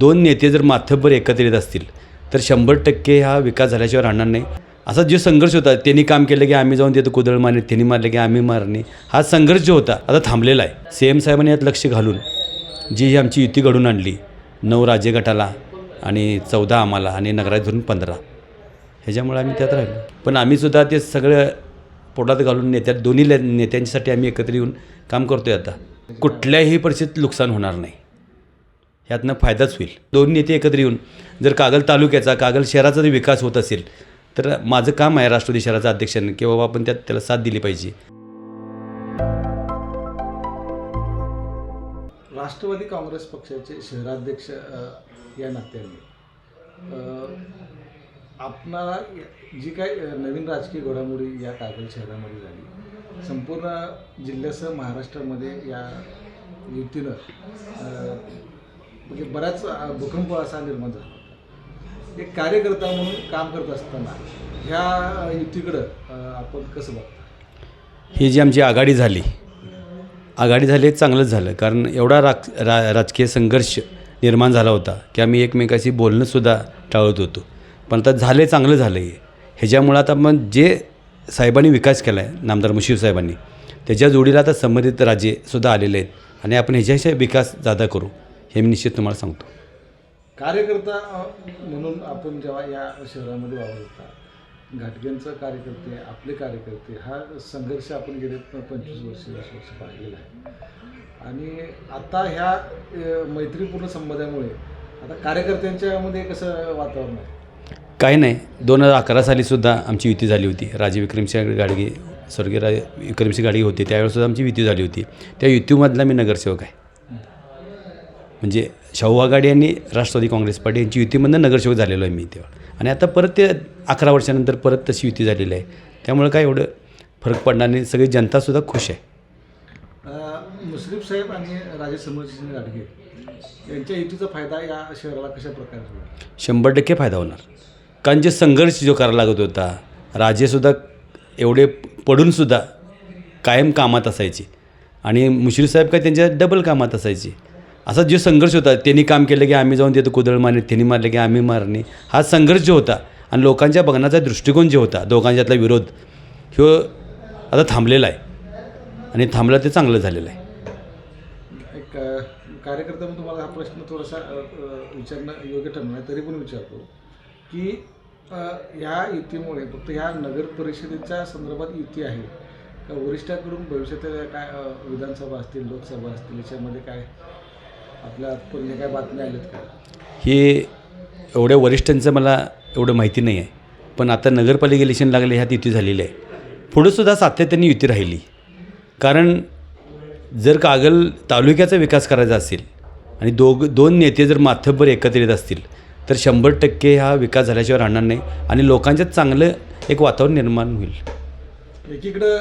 दोन नेते जर माथ्याभर एकत्रित असतील तर शंभर टक्के हा विकास झाल्याशिवाय राहणार नाही. असा जो संघर्ष होता त्यांनी काम केलं की आम्ही जाऊन तिथं कुदळ मारणे त्यांनी मारले की आम्ही मारणे हा संघर्ष जो होता आता थांबलेला आहे. सी एम साहेबांनी यात लक्ष घालून जी ही आमची युती घडून आणली नऊ राज्य गटाला आणि चौदा आम्हाला आणि नगरात धरून पंधरा. ह्याच्यामुळे आम्ही त्यात राहिलो. पण आम्हीसुद्धा ते सगळं पोटात घालून नेत्या दोन्ही ले- नेत्यांसाठी आम्ही एकत्र येऊन काम करतो आहे आता. कुठल्याही परिस्थितीत नुकसान होणार नाही. ह्यातनं फायदाच होईल. दोन नेते एकत्र येऊन जर कागल तालुक्याचा कागल शहराचा जर विकास होत असेल तर माझं काम आहे राष्ट्रवादी शहराचा अध्यक्षांनी की बाबा आपण त्यात त्याला साथ दिली पाहिजे. राष्ट्रवादी काँग्रेस पक्षाचे शहराध्यक्ष या नात्याने. आपणाला जी काय नवीन राजकीय घडामोडी या कागल शहरामध्ये झाली संपूर्ण जिल्ह्यासह महाराष्ट्रामध्ये या युतीनं म्हणजे बराच भूकंप असा निर्माण झाला एक कार्यकर्ता म्हणून काम करत असताना ह्या युतीकडं आपण कसं बघतो? ही जी आमची आघाडी झाली आघाडी झाली चांगलंच झालं. कारण एवढा राक रा राजकीय संघर्ष निर्माण झाला होता की आम्ही एकमेकाशी बोलणंसुद्धा टाळत होतो. पण आता झाले चांगलं झालं आहे ह्याच्यामुळं आता मग जे साहेबांनी विकास केला आहे नामदार मुशीफ साहेबांनी त्याच्या जोडीला आता संबंधित राजेसुद्धा आलेले आहेत. आणि आपण ह्याच्याशी विकास जादा करू. हे मी निश्चित तुम्हाला सांगतो. कार्यकर्ता म्हणून आपण जेव्हा या शहरामध्ये वावर होता घाटग्यांचं कार्यकर्ते आपले कार्यकर्ते हा संघर्ष आपण गेले पंचवीस वर्ष वीस वर्ष पाहिलेला आहे. आणि आता ह्या मैत्रीपूर्ण संबंधामुळे आता कार्यकर्त्यांच्यामध्ये कसं वातावरण आहे? काही नाही. दोन हजार अकरा सालीसुद्धा आमची युती झाली होती. राजे विक्रमसिंह गाडगे स्वर्गीय राजे विक्रमसिंह गाडगे होते. त्यावेळेसुद्धा आमची युती झाली होती. त्या युतीमधला मी नगरसेवक आहे. म्हणजे शाहू आघाडी आणि राष्ट्रवादी काँग्रेस पार्टी यांची युतीमधनं नगरसेवक झालेलो आहे मी तेव्हा. आणि आता परत ते अकरा वर्षानंतर परत तशी युती झालेली आहे. त्यामुळे काय एवढं फरक पडणार नाही. सगळी जनतासुद्धा खुश आहे. मुश्रीफ साहेब आणि राजे गाडगे यांच्या युतीचा फायदा या शहराला कशा प्रकारे होईल? शंभर टक्के फायदा होणार. कारण जे संघर्ष जो करायला लागत होता राजेसुद्धा एवढे पडूनसुद्धा कायम कामात असायचे. आणि मुश्रीफ साहेब काय त्यांच्या डबल कामात असायचे. असा जो संघर्ष होता त्यांनी काम केलं की आम्ही जाऊन तिथं कुदळ मारणे त्यांनी मारले की आम्ही मारणे हा संघर्ष जो होता आणि लोकांच्या बघण्याचा दृष्टिकोन जो होता दोघांच्यातला विरोध ह्यो आता थांबलेला आहे. आणि थांबला ते चांगलं झालेलं आहे. एक कार्यकर्ता म्हणून तुम्हाला हा प्रश्न थोडासा विचारणं योग्य ठरणार तरी पण विचारतो की ह्या युतीमुळे फक्त ह्या नगर परिषदेच्या संदर्भात युती आहे का? वरिष्ठाकडून भविष्यातील काय विधानसभा असतील लोकसभा असतील याच्यामध्ये काय आपल्या आजपर्यंत काय बातम्या आल्यात का? हे एवढ्या वरिष्ठांचं मला एवढं माहिती नाही आहे. पण आता नगरपालिका इलेक्शन लागले ह्यात युती झालेली आहे. पुढंसुद्धा सातत्याने युती राहिली. कारण जर कागल तालुक्याचा विकास करायचा असेल आणि दोघ दोन नेते जर माथ्याभर एकत्रित असतील तर शंभर टक्के हा विकास झाल्याशिवाय राहणार नाही आणि लोकांच्यात चांगलं एक वातावरण निर्माण होईल. एकीकडं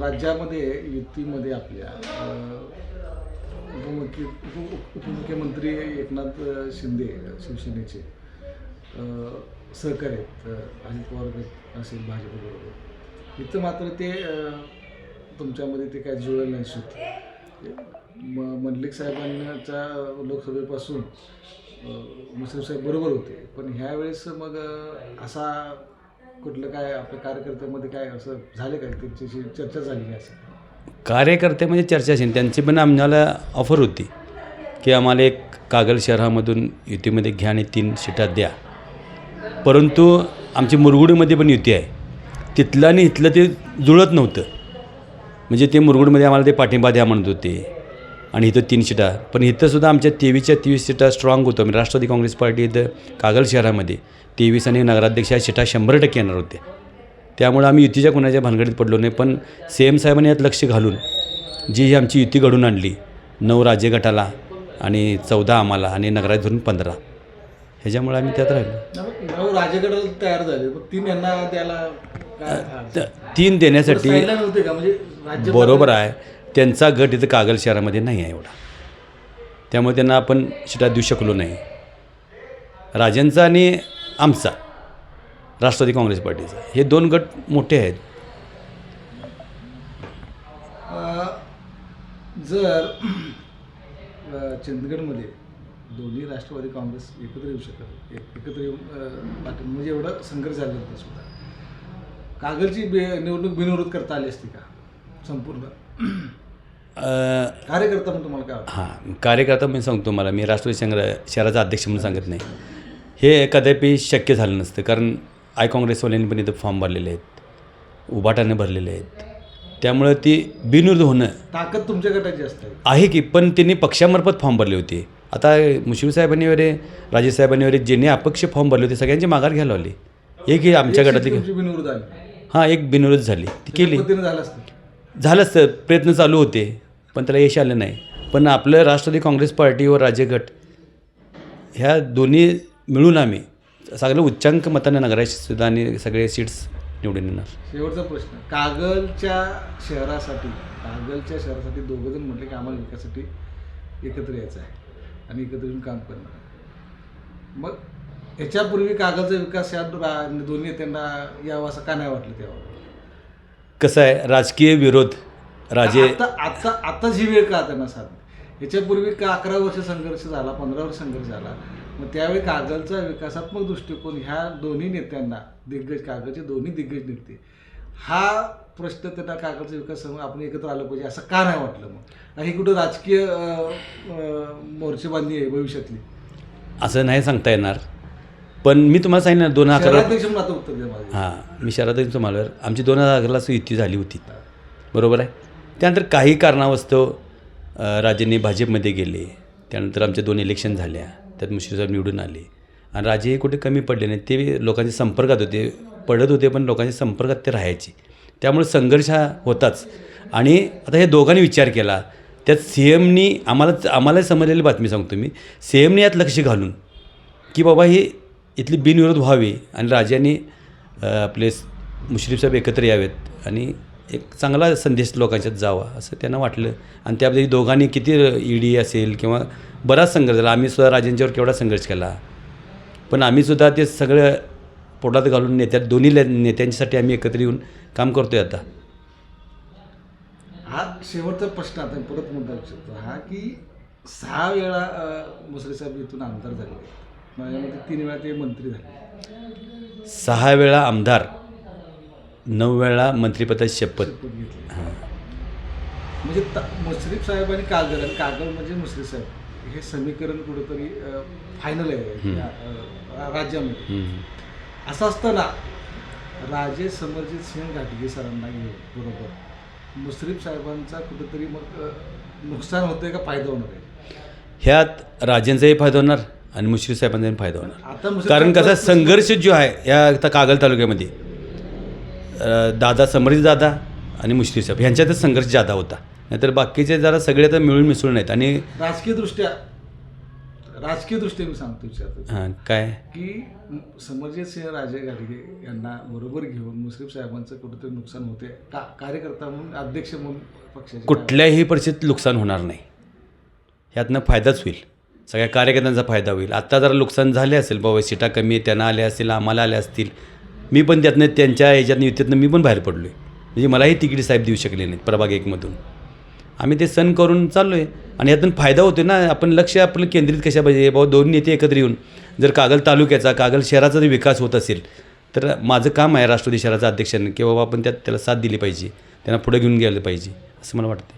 राज्यामध्ये युतीमध्ये आपल्या उपमुख्य उप- उपमुख्यमंत्री एकनाथ शिंदे शिवसेनेचे सहकारी आहेत अजित पवार असेल भाजपबरोबर इथं मात्र ते तुमच्यामध्ये ते काय जुळलं नाही सूत म मंडलिक साहेबांच्या लोकसभेपासून मुस्लिम साहेब बरोबर होते. पण ह्यावेळेस मग असा कुठलं काय आपल्या कार्यकर्त्यामध्ये काय असं झालं काय त्यांच्याशी चर्चा झाली नाही असं कार्यकर्ते म्हणजे चर्चा असेल. त्यांची पण आम्हाला ऑफर होती की आम्हाला एक कागल शहरामधून युतीमध्ये घ्या आणि तीन सीटा द्या. परंतु आमची मुरगुडीमध्ये पण युती आहे. तिथलं आणि इथलं ते जुळत नव्हतं. म्हणजे ते मुरगुडमध्ये आम्हाला ते पाठिंबा द्या म्हणत होते. आणि इथं तीन सीटा. पण इथंसुद्धा आमच्या तेवीसच्या तेवीस सीटा स्ट्रॉंग होतं. म्हणजे राष्ट्रवादी काँग्रेस पार्टी इथं कागल शहरामध्ये तेवीस आणि नगराध्यक्ष या सीटा शंभर टक्के येणार होते. त्यामुळं आम्ही युतीच्या कोणाच्या भानगडीत पडलो नाही. पण सी एम साहेबांनी यात लक्ष घालून जी ही आमची युती घडून आणली नऊ राज्य गटाला आणि चौदा आम्हाला आणि नगरात धरून पंधरा ह्याच्यामुळे आम्ही त्यात राहिलो. नऊ राजेगड तयार झाले. तीन यांना द्यायला काय त- तीन देण्यासाठी म्हणजे बरोबर आहे. त्यांचा गट इथं कागल शहरामध्ये नाही आहे एवढा. त्यामुळे त्यांना आपण शिटा देऊ शकलो नाही. राजांचा आणि आमचा. राष्ट्रवादी काँग्रेस पार्टीचा. हे दोन गट मोठे आहेत. जर चंदगडमध्ये दोन्ही राष्ट्रवादी काँग्रेस एकत्र येऊ शकत एक एकत्र येऊन म्हणजे एवढं संघर्ष झालं होतं सुद्धा. कागलची बे निवडणूक बिनविरोध करता आली असती का? संपूर्ण. कार्यकर्ता म्हणून तुम्हाला काय हां कार्यकर्ता मी सांगतो मला. मी राष्ट्रवादी संग्र शहराचा अध्यक्ष म्हणून सांगत नाही. हे कदापि शक्य झालं नसतं. कारण आय काँग्रेसवाल्यांनी पण इथं फॉर्म भरलेले आहेत. उभाटाने भरलेले आहेत. त्यामुळं ती बिनविरोध होणं ताकद तुमच्या गटाची असते आहे. की पण त्यांनी पक्षामार्फत फॉर्म भरले होते. आता मुश्रीफ साहेबांनी वगैरे राजेश साहेबांनी वगैरे ज्यांनी अपक्ष फॉर्म भरले होते सगळ्यांची माघार घ्यायला लावली. एक ही आमच्या गटातली बिनविरोध हां एक बिनविरोध झाली. ती केली. झालं असतं. प्रयत्न चालू होते. पण त्याला यश आलं नाही. पण आपलं राष्ट्रवादी काँग्रेस पार्टी व राज्य गट ह्या दोन्ही मिळून आम्ही सगळं उच्चांक मताने नगराचे सुद्धा आणि सगळे सीट्स निवडून येणार. शेवटचा प्रश्न. कागलच्या शहरासाठी कागलच्या शहरासाठी दोघं जण म्हटले की आम्हाला विकासासाठी एकत्र यायचं आहे. आणि एकत्र येऊन काम करणार. मग ह्याच्यापूर्वी कागलचा विकास या रा- दोन्ही नेत्यांना यावा असं का नाही वाटलं तेव्हा? कसं आहे? राजकीय विरोध राजे आता आता आताच ही वेळ का त्यांना साधली? याच्यापूर्वी का अकरा वर्ष संघर्ष झाला पंधरा वर्ष संघर्ष झाला मग त्यावेळी कागलचा विकासात्मक दृष्टिकोन ह्या दोन्ही नेत्यांना दिग्गज कागलचे दोन्ही दिग्गज नेते हा प्रश्न त्यांना कागलचा विकास आपण एकत्र आलं पाहिजे असं का नाही वाटलं मग? ही कुठं राजकीय मोर्चेबांधणी आहे भविष्यातली? असं नाही सांगता येणार. पण मी तुम्हाला सांगितलं ना, दोन हजार हां मी शहरात तुम्हाला आमची दोन हजार अकराला युती झाली होती. बरोबर आहे? त्यानंतर काही कारणावस्तव राजेंनी भाजपमध्ये गेले. त्यानंतर आमच्या दोन इलेक्शन झाल्या. त्यात मुश्रीफसाहेब निवडून आले. आणि राजे हे कुठे कमी पडले नाही ते लोकांच्या संपर्कात होते. पडत होते पण लोकांच्या संपर्कात ते राहायचे. त्यामुळे संघर्ष हा होताच. आणि आता हे दोघांनी विचार केला. त्यात सी एमनी आम्हाला आम्हाला समजलेली बातमी सांगतो मी. सी एमनी यात लक्ष घालून की बाबा ही इथली बिनविरोध व्हावी. आणि राजांनी आपले मुश्रीफ साहेब एकत्र यावेत. आणि एक चांगला संदेश लोकांच्यात जावा असं त्यांना वाटलं. आणि त्यामध्ये दोघांनी किती ई डी असेल किंवा बराच संघर्ष झाला. आम्ही सुद्धा राजांच्यावर केवढा संघर्ष केला. पण आम्ही सुद्धा ते सगळं पोटात घालून नेत्या दोन्ही नेत्यांसाठी आम्ही एकत्र येऊन काम करतोय आता. हा शेवटचा प्रश्न आता परत मुद्दा विचारतो हा की सहा वेळा अं, मुसळे साहेब इथून आमदार झाले. माझ्यामध्ये तीन वेळा ते मंत्री झाले. सहा वेळा आमदार. नऊ वेळा मंत्रिपदाची शपथ. शपथ घेतली. म्हणजे त- मुश्रीफ साहेब आणि कागल आणि कागल म्हणजे मुश्रीफ साहेब. हे समीकरण कुठंतरी फायनल आहे. या, अं, राज्यामध्ये. हम्म. असं असताना राजे समरजित सिंह घाटगे सरांना घेऊन बरोबर. मुश्रीफ साहेबांचा कुठंतरी मग अं, नुकसान होतंय का फायदा होणार आहे? ह्यात राजेंचाही फायदा होणार आणि मुश्रीफ साहेबांचाही फायदा होणार. आता मुश्रीफ कारण कसा साहेब- संघर्ष जो आहे या आता कागल तालुक्यामध्ये दादा समरीत दादा आणि मुश्रीफ साहेब. ह्यांच्यातच संघर्ष जादा होता. नाहीतर बाकीचे जरा सगळे तर मिळून मिसळून आहेत आणि राजकीय दृष्ट्या राजकीय दृष्ट्या मी सांगतो विचारतो. हां, काय? की समरजित सिंह राजे गाडगे यांना बरोबर घेऊन मुश्रीफ साहेबांचं कुठेतरी नुकसान होते का? कार्यकर्ता म्हणून अध्यक्ष म्हणून पक्षाचे कुठल्याही परिस्थितीत नुकसान होणार नाही. ह्यातनं फायदाच होईल. सगळ्या कार्यकर्त्यांचा फायदा होईल. आत्ता जरा नुकसान झाले असेल बाबा सीटा कमी त्यांना आल्या असतील आम्हाला आल्या असतील. मी पण त्यातनं त्यांच्या ह्याच्यातनं युतीतनं मी पण बाहेर पडलो आहे म्हणजे मलाही तिकीट साहेब देऊ शकले नाहीत प्रभाग एकमधून आम्ही ते सण करून चाललो आहे आणि यातून फायदा होतो ना आपण लक्ष आपलं केंद्रित कशा पाहिजे? बाबा दोन नेते एकत्र येऊन जर कागल तालुक्याचा कागल शहराचा जर विकास होत असेल तर माझं काम आहे राष्ट्रवादी शहराचा अध्यक्षांनी की बाबा आपण त्यात त्याला साथ दिली पाहिजे त्यांना पुढे घेऊन गेलं पाहिजे असं मला वाटतं